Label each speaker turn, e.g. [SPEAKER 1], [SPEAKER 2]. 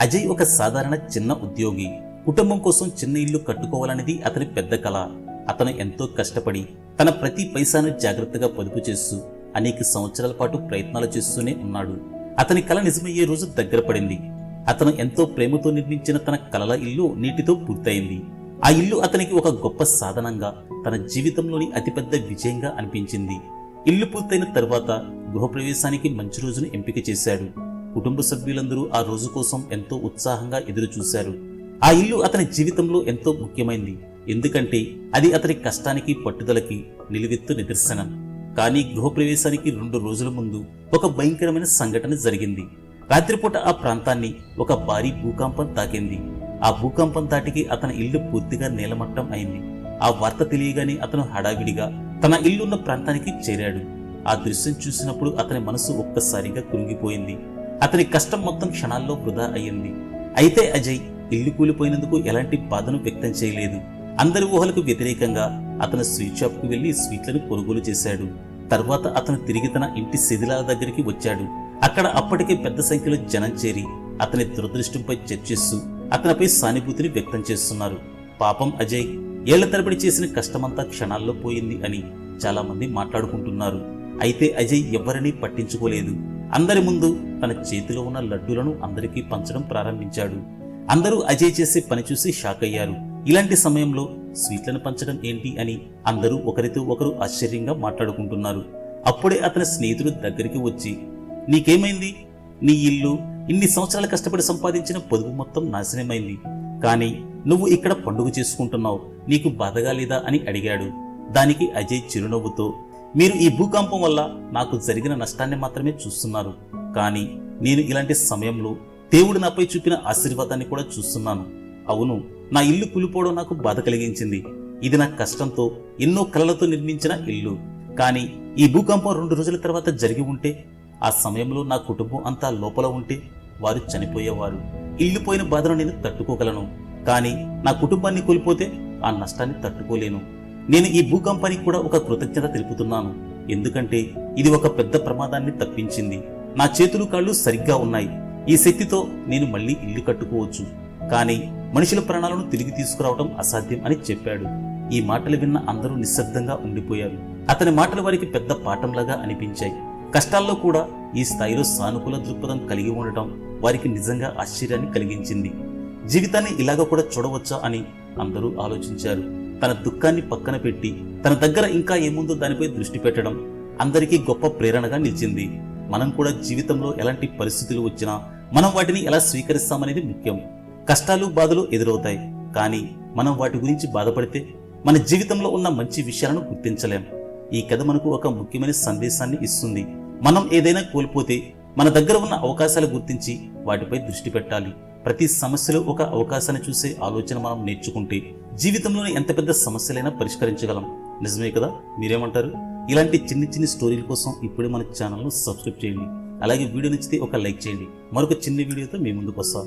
[SPEAKER 1] అజయ్ ఒక సాధారణ చిన్న ఉద్యోగి. కుటుంబం కోసం చిన్న ఇల్లు కట్టుకోవాలనేది అతని పెద్ద కల అతను ఎంతో కష్టపడి తన ప్రతి పైసాను జాగ్రత్తగా పొదుపు చేస్తూ అనేక సంవత్సరాల పాటు ప్రయత్నాలు చేస్తూనే ఉన్నాడు. అతని కల నిజమయ్యే రోజు దగ్గర పడింది. అతను ఎంతో ప్రేమతో నిర్మించిన తన కలల ఇల్లు నీటితో పూర్తయింది. ఆ ఇల్లు అతనికి ఒక గొప్ప సాధనంగా తన జీవితంలోని అతిపెద్ద విజయంగా అనిపించింది. ఇల్లు పూర్తయిన తర్వాత గృహప్రవేశానికి మంచి రోజును ఎంపిక చేశాడు. కుటుంబ సభ్యులందరూ ఆ రోజు కోసం ఎంతో ఉత్సాహంగా ఎదురుచూశారు. ఆ ఇల్లు అతని జీవితంలో ఎంతో ముఖ్యమైంది. ఎందుకంటే అది అతని కష్టానికి పట్టుదలకి నిలువెత్తు నిదర్శనం. కానీ గృహప్రవేశానికి రెండు రోజుల ముందు ఒక భయంకరమైన సంఘటన జరిగింది. రాత్రిపూట ఆ ప్రాంతాన్ని ఒక భారీ భూకంపం తాకింది. ఆ భూకంపం తాటికి అతని ఇల్లు పూర్తిగా నేలమట్టం అయింది. ఆ వార్త తెలియగానే అతను హడావిడిగా తన ఇల్లున్న ప్రాంతానికి చేరాడు. ఆ దృశ్యం చూసినప్పుడు అతని మనసు ఒక్కసారిగా కృంగిపోయింది. అతని కష్టం మొత్తం క్షణాల్లో వృధా అయ్యింది. అయితే అజయ్ ఇల్లు కూలిపోయినందుకు ఎలాంటి బాధను వ్యక్తం చేయలేదు. అందరి ఊహలకు వ్యతిరేకంగా అతను స్వీట్ షాప్కు వెళ్ళి స్వీట్లను కొనుగోలు చేశాడు. తర్వాత అతను తిరిగి తన ఇంటి శిథిలాల దగ్గరికి వచ్చాడు. అక్కడ అప్పటికే పెద్ద సంఖ్యలో జనం చేరి అతని దురదృష్టంపై చర్చిస్తూ అతనిపై సానుభూతిని వ్యక్తం చేస్తున్నారు. పాపం అజయ్ ఏళ్ళ తరబడి చేసిన కష్టమంతా క్షణాల్లో పోయింది అని చాలా మంది మాట్లాడుకుంటున్నారు. అయితే అజయ్ ఎవరినీ పట్టించుకోలేదు. అందరి ముందు తన చేతిలో ఉన్న లడ్డూలను అందరికీ పంచడం ప్రారంభించాడు. అందరూ అజయ్ చేసే పని చూసి షాక్ అయ్యారు. ఇలాంటి సమయంలో స్వీట్లను పంచడం ఏంటి అని అందరూ ఒకరితో ఒకరు ఆశ్చర్యంగా మాట్లాడుకుంటున్నారు. అప్పుడే అతని స్నేహితుడు దగ్గరికి వచ్చి నీకేమైంది? నీ ఇల్లు ఇన్ని సంవత్సరాలు కష్టపడి సంపాదించిన పొదుపు మొత్తం నాశనమైంది. కానీ నువ్వు ఇక్కడ పండుగ చేసుకుంటున్నావు. నీకు బాధగా లేదా? అని అడిగాడు. దానికి అజయ్ చిరునవ్వుతో మీరు ఈ భూకంపం వల్ల నాకు జరిగిన నష్టాన్ని మాత్రమే చూస్తున్నారు. కానీ నేను ఇలాంటి సమయంలో దేవుడు నాపై చూపిన ఆశీర్వాదాన్ని కూడా చూస్తున్నాను. అవును నా ఇల్లు కూలిపోవడం నాకు బాధ కలిగించింది. ఇది నా కష్టంతో ఎన్నో కలలతో నిర్మించిన ఇల్లు. కానీ ఈ భూకంపం రెండు రోజుల తర్వాత జరిగి ఉంటే ఆ సమయంలో నా కుటుంబం అంతా లోపల ఉంటే వారు చనిపోయేవారు. ఇల్లు పోయిన బాధను నేను తట్టుకోగలను. కానీ నా కుటుంబాన్ని కోల్పోతే ఆ నష్టాన్ని తట్టుకోలేను. నేను ఈ భూకంపానికి కూడా ఒక కృతజ్ఞత తెలుపుతున్నాను. ఎందుకంటే ఇది ఒక పెద్ద ప్రమాదాన్ని తప్పించింది. నా చేతులు కాళ్ళు సరిగ్గా ఉన్నాయి. ఈ శక్తితో నేను మళ్ళీ ఇల్లు కట్టుకోవచ్చు. కానీ మనుషుల ప్రాణాలను తిరిగి తీసుకురావడం అసాధ్యం అని చెప్పాడు. ఈ మాటలు విన్న అందరూ నిశ్శబ్దంగా ఉండిపోయారు. అతని మాటలు వారికి పెద్ద పాఠంలాగా అనిపించాయి. కష్టాల్లో కూడా ఈ స్థాయిలో సానుకూల దృక్పథం కలిగి ఉండటం వారికి నిజంగా ఆశ్చర్యాన్ని కలిగించింది. జీవితాన్ని ఇలాగ కూడా చూడవచ్చా అని అందరూ ఆలోచించారు. తన దుఃఖాన్ని పక్కన పెట్టి తన దగ్గర ఇంకా ఏముందో దానిపై దృష్టి పెట్టడం అందరికీ గొప్ప ప్రేరణగా నిలిచింది. మనం కూడా జీవితంలో ఎలాంటి పరిస్థితులు వచ్చినా మనం వాటిని ఎలా స్వీకరిస్తామనేది ముఖ్యం. కష్టాలు బాధలు ఎదురవుతాయి. కానీ మనం వాటి గురించి బాధపడితే మన జీవితంలో ఉన్న మంచి విషయాలను గుర్తించలేం. ఈ కథ మనకు ఒక ముఖ్యమైన సందేశాన్ని ఇస్తుంది. మనం ఏదైనా కోల్పోతే మన దగ్గర ఉన్న అవకాశాలు గుర్తించి వాటిపై దృష్టి పెట్టాలి. ప్రతి సమస్యలో ఒక అవకాశాన్ని చూసే ఆలోచన మనం నేర్చుకుంటే జీవితంలోని ఎంత పెద్ద సమస్యలైనా పరిష్కరించగలం. నిజమే కదా? మీరేమంటారు? ఇలాంటి చిన్ని చిన్ని స్టోరీల కోసం ఇప్పుడే మన ఛానల్ను సబ్స్క్రైబ్ చేయండి. అలాగే వీడియో నచ్చితే ఒక లైక్ చేయండి. మరొక చిన్న వీడియోతో మీ ముందుకు వస్తాం.